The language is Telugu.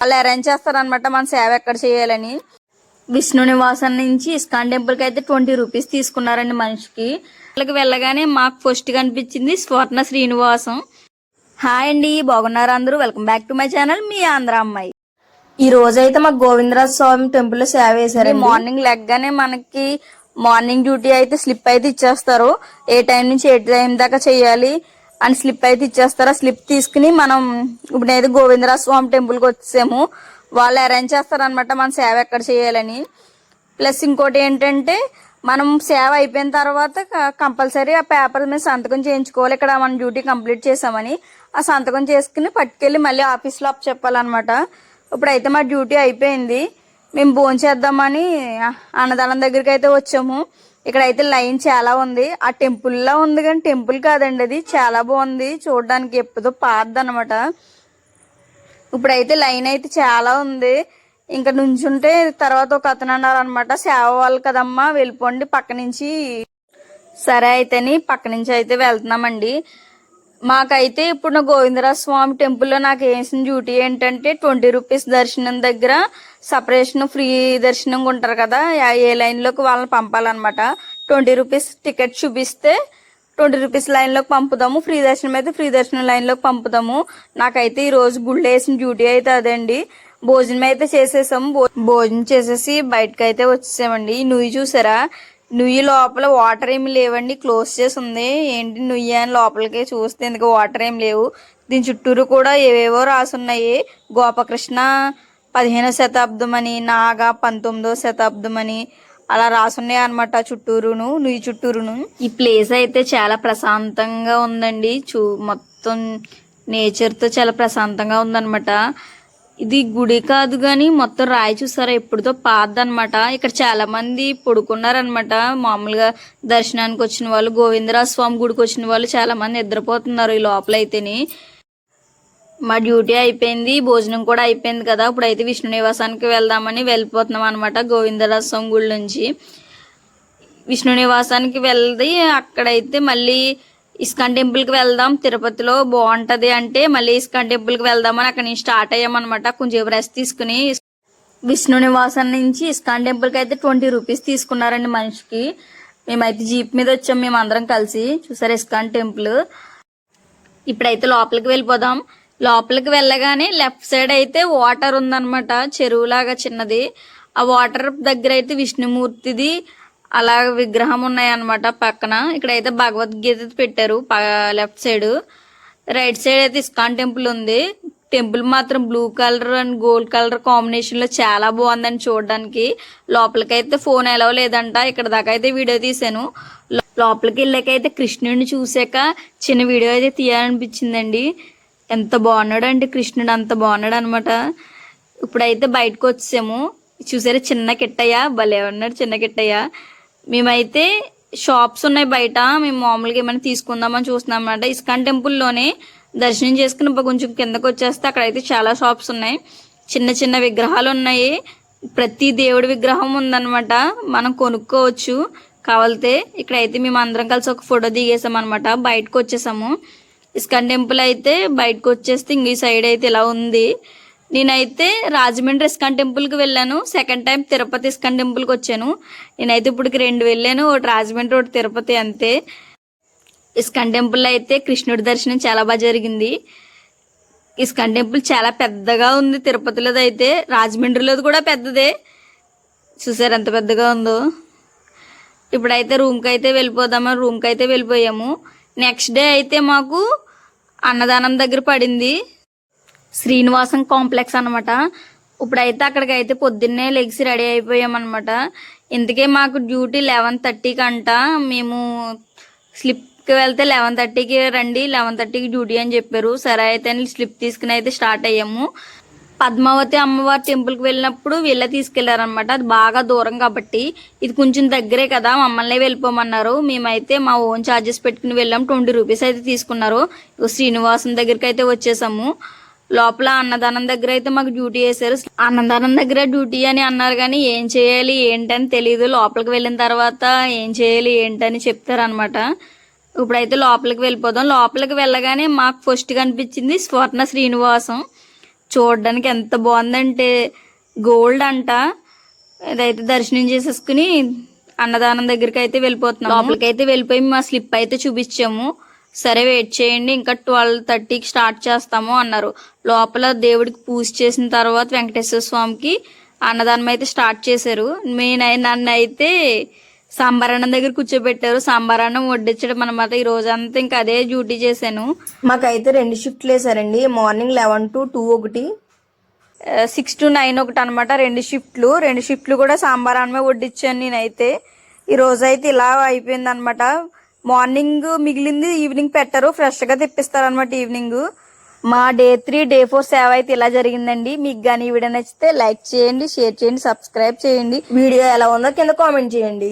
వాళ్ళు అరేంజ్ చేస్తారనమాట మన సేవ ఎక్కడ చేయాలని. విష్ణు నివాసం నుంచి ఇస్కాన్ టెంపుల్కి అయితే ట్వంటీ రూపీస్ తీసుకున్నారండి మనిషికి. వాళ్ళకి వెళ్ళగానే మాకు ఫస్ట్ కనిపించింది స్వర్ణ శ్రీనివాసం. హాయ్ అండి బాగున్నారు అందరూ? Welcome back to my channel మీ ఆంధ్ర అమ్మాయి. ఈ రోజైతే మాకు గోవిందరాజ స్వామి టెంపుల్లో సేవ వేశారు మార్నింగ్ లెగ్గానే మనకి మార్నింగ్ డ్యూటీ అయితే స్లిప్ అయితే ఇచ్చేస్తారు. ఏ టైం నుంచి ఏ టైం దాకా చేయాలి? అని స్లిప్ అయితే ఇచ్చేస్తారు? ఆ స్లిప్ తీసుకుని మనం ఇప్పుడు ఏదో గోవిందరాజ స్వామి టెంపుల్కి వచ్చాము. వాళ్ళు అరేంజ్ చేస్తారనమాట మన సేవ ఎక్కడ చేయాలని. ప్లస్ ఇంకోటి ఏంటంటే మనం సేవ అయిపోయిన తర్వాత కంపల్సరీ ఆ పేపర్ మీద సంతకం చేయించుకోవాలి. ఇక్కడ మన డ్యూటీ కంప్లీట్ చేసామని ఆ సంతకం చేసుకుని పట్టుకెళ్ళి మళ్ళీ ఆఫీస్లో అప్ చెప్పాలన్నమాట ఇప్పుడైతే మా డ్యూటీ అయిపోయింది. మేము భోంచేద్దామని అన్నదానం దగ్గరికి అయితే వచ్చాము. ఇక్కడ అయితే లైన్ చాలా ఉంది. ఆ టెంపుల్ లా ఉంది కానీ టెంపుల్ కాదండి అది. చాలా బాగుంది. చూడడానికి ఎప్పుడో పాతది ఇప్పుడైతే లైన్ అయితే చాలా ఉంది. ఇంకా నుంచుంటే తర్వాత ఒక అతను అన్నారు అనమాట సేవ వాళ్ళు కదమ్మా వెళ్ళిపోండి పక్క నుంచి సరే అయితేని పక్క నుంచి అయితే వెళ్తున్నామండి. మాకైతే ఇప్పుడు నా గోవిందరాజ స్వామి టెంపుల్లో నాకు వేసిన డ్యూటీ ఏంటంటే ట్వంటీ రూపీస్ దర్శనం దగ్గర సపరేషన్ ఫ్రీ దర్శనం ఉంటారు కదా ఏ లైన్లోకి వాళ్ళని పంపాలన్నమాట. ట్వంటీ రూపీస్ టికెట్ చూపిస్తే ట్వంటీ రూపీస్ లైన్లోకి పంపుదాము ఫ్రీ దర్శనం అయితే ఫ్రీ దర్శనం లైన్లోకి పంపుదాము. నాకైతే ఈరోజు గుళ్ళు వేసిన డ్యూటీ అయితే అదండి. భోజనం అయితే చేసేసాము. భోజనం చేసేసి బయటకు అయితే వచ్చేసామండి నువ్వు చూసారా? నుయ్యి లోపల వాటర్ ఏమి లేవండి క్లోజ్ చేసి ఉంది. ఏంటి నుయ్యి అని లోపలికి చూస్తే ఎందుకు వాటర్ ఏమి లేవు? దీని చుట్టూరు కూడా ఏవేవో రాసున్నాయి. గోపకృష్ణ పదిహేనో శతాబ్దం అని నాగా పంతొమ్మిదో శతాబ్దం అని అలా రాసున్నాయి అనమాట చుట్టూరును నుయ్యి చుట్టూరును. ఈ ప్లేస్ అయితే చాలా ప్రశాంతంగా ఉందండి. చూ మొత్తం నేచర్తో చాలా ప్రశాంతంగా ఉందన్నమాట. ఇది గుడి కాదు కానీ మొత్తం రాయి చూసారా? ఎప్పుడుతో పాతదనమాట ఇక్కడ చాలా మంది పడుకున్నారనమాట మామూలుగా దర్శనానికి వచ్చిన వాళ్ళు గోవిందరాజ స్వామి గుడికి వచ్చిన వాళ్ళు చాలా మంది నిద్రపోతున్నారు ఈ లోపల అయితేని మా డ్యూటీ అయిపోయింది భోజనం కూడా అయిపోయింది కదా. ఇప్పుడు అయితే విష్ణు నివాసానికి వెళ్దామని వెళ్ళిపోతున్నాం అనమాట గోవిందరాజ స్వామి గుడి నుంచి. విష్ణు నివాసానికి వెళ్ళి అక్కడైతే మళ్ళీ ఇస్కాన్ టెంపుల్కి వెళ్దాం. తిరుపతిలో బాగుంటది అంటే మళ్ళీ ఇస్కాన్ టెంపుల్కి వెళ్దామని అక్కడ నుంచి స్టార్ట్ అయ్యామన్నమాట. కొంచెం రెస్ట్ తీసుకుని విష్ణు నివాసం నుంచి ఇస్కాన్ టెంపుల్కి అయితే ట్వంటీ రూపీస్ తీసుకున్నారండి మనిషికి. మేమైతే జీప్ మీద వచ్చాం మేము అందరం కలిసి. చూసారు ఇస్కాన్ టెంపుల్? ఇప్పుడైతే లోపలికి వెళ్ళిపోదాం. లోపలికి వెళ్ళగానే లెఫ్ట్ సైడ్ అయితే వాటర్ ఉందన్నమాట. చెరువులాగా చిన్నది. ఆ వాటర్ దగ్గర అయితే విష్ణుమూర్తిది. అలా విగ్రహం ఉన్నాయన్నమాట పక్కన. ఇక్కడైతే భగవద్గీత పెట్టారు లెఫ్ట్ సైడ్. రైట్ సైడ్ అయితే ఇస్కాన్ టెంపుల్ ఉంది. టెంపుల్ మాత్రం blue colour and gold colour కాంబినేషన్లో చాలా బాగుందని చూడడానికి. లోపలికైతే ఫోన్ ఎలా లేదంట. ఇక్కడ దాకా అయితే వీడియో తీసాను లోపలికి వెళ్ళాకైతే కృష్ణుడిని చూసాక చిన్న వీడియో అయితే తీయాలనిపించిందండి. ఎంత బాగున్నాడు అంటే కృష్ణుడు అంత బాగున్నాడు అనమాట ఇప్పుడైతే బయటకు వచ్చాము చూసారా చిన్న కిట్టయ్య? భలే ఉన్నాడు చిన్న కిట్టయ్య. మేమైతే షాప్స్ ఉన్నాయి బయట. మేము మామూలుగా ఏమైనా తీసుకుందామని చూస్తున్నాం అనమాట ఇస్కాన్ టెంపుల్లోనే దర్శనం చేసుకుని కొంచెం కిందకు వచ్చేస్తే అక్కడైతే చాలా షాప్స్ ఉన్నాయి. చిన్న చిన్న విగ్రహాలు ఉన్నాయి. ప్రతి దేవుడి విగ్రహం ఉందన్నమాట. మనం కొనుక్కోవచ్చు. కావాలితే ఇక్కడైతే మేము అందరం కలిసి ఒక ఫోటో దిగేసాం అనమాట బయటకు వచ్చేసాము. ఇస్కాన్ టెంపుల్ అయితే బయటకు వచ్చేస్తే ఇంక ఈ సైడ్ అయితే ఇలా ఉంది. నేనైతే రాజమండ్రి ఇస్కాన్ టెంపుల్కి వెళ్ళాను. సెకండ్ టైం తిరుపతి ఇస్కాన్ టెంపుల్కి వచ్చాను. నేనైతే ఇప్పటికి రెండు వెళ్ళాను. ఒకటి రాజమండ్రి ఒకటి తిరుపతి అంతే. ఇస్కాన్ టెంపుల్ అయితే కృష్ణుడి దర్శనం చాలా బాగా జరిగింది. ఇస్కాన్ టెంపుల్ చాలా పెద్దగా ఉంది తిరుపతిలోది అయితే. రాజమండ్రిలోది కూడా పెద్దదే. చూసారు ఎంత పెద్దగా ఉందో. ఇప్పుడైతే రూమ్కి అయితే వెళ్ళిపోదామా? రూమ్కి అయితే వెళ్ళిపోయాము. నెక్స్ట్ డే అయితే మాకు అన్నదానం దగ్గర పడింది. శ్రీనివాసం కాంప్లెక్స్ అనమాట ఇప్పుడైతే అక్కడికి అయితే పొద్దున్నే లెగ్సి రెడీ అయిపోయామన్నమాట. ఇందుకే మాకు డ్యూటీ లెవెన్ థర్టీకి అంట మేము స్లిప్కి వెళ్తే లెవెన్ థర్టీకి రండి లెవెన్ థర్టీకి డ్యూటీ అని చెప్పారు. సరే అయితే స్లిప్ తీసుకుని అయితే స్టార్ట్ అయ్యాము. పద్మావతి అమ్మవారి టెంపుల్కి వెళ్ళినప్పుడు వీళ్ళే తీసుకెళ్ళారనమాట అది బాగా దూరం కాబట్టి. ఇది కొంచెం దగ్గరే కదా మమ్మల్ని వెళ్ళిపోమన్నారు. మేమైతే మా ఓన్ ఛార్జెస్ పెట్టుకుని వెళ్ళాం. ట్వంటీ రూపీస్ అయితే తీసుకున్నారు. శ్రీనివాసం దగ్గరికి అయితే వచ్చేసాము. లోపల అన్నదానం దగ్గర అయితే మాకు డ్యూటీ వేశారు అన్నదానం దగ్గర డ్యూటీ అని అన్నారు కానీ ఏం చేయాలి ఏంటని తెలియదు లోపలికి వెళ్ళిన తర్వాత ఏం చేయాలి ఏంటని చెప్తారనమాట ఇప్పుడైతే లోపలికి వెళ్ళిపోదాం. లోపలికి వెళ్ళగానే మాకు ఫస్ట్ కనిపించింది స్వర్ణ శ్రీనివాసం. చూడడానికి ఎంత బాగుందంటే గోల్డ్ అంట. ఇదైతే దర్శనం చేసేసుకుని అన్నదానం దగ్గరికి అయితే వెళ్ళిపోతున్నాం లోపలికి అయితే వెళ్ళిపోయి మా స్లిప్ అయితే చూపించాము. సరే వెయిట్ చేయండి ఇంకా ట్వెల్వ్ థర్టీకి స్టార్ట్ చేస్తాము అన్నారు. లోపల దేవుడికి పూజ చేసిన తర్వాత వెంకటేశ్వర స్వామికి అన్నదానం అయితే స్టార్ట్ చేశారు. మెయిన్ నన్ను అయితే సాంబారాన్నం దగ్గర కూర్చోబెట్టారు. సాంబారాన్నం వడ్డించడం అనమాట ఈ రోజంతా ఇంకా అదే డ్యూటీ చేశాను. మాకైతే రెండు షిఫ్ట్లు వేసారండి మార్నింగ్ లెవెన్ టు టూ ఒకటి. సిక్స్ టు నైన్ ఒకటి అనమాట రెండు షిఫ్ట్లు. రెండు షిఫ్ట్లు కూడా సాంబార్ అన్నమే వడ్డించాను నేనైతే. ఈ రోజు అయితే ఇలా అయిపోయింది అనమాట మార్నింగ్ మిగిలింది ఈవినింగ్ పెట్టరు ఫ్రెష్గా తెప్పిస్తారు అనమాట ఈవినింగ్. మా డే త్రీ డే ఫోర్ సేవ అయితే ఇలా జరిగిందండి. మీకు కానీ ఈ వీడియో నచ్చితే లైక్ చేయండి షేర్ చేయండి సబ్స్క్రైబ్ చేయండి. వీడియో ఎలా ఉందో కింద కామెంట్ చేయండి.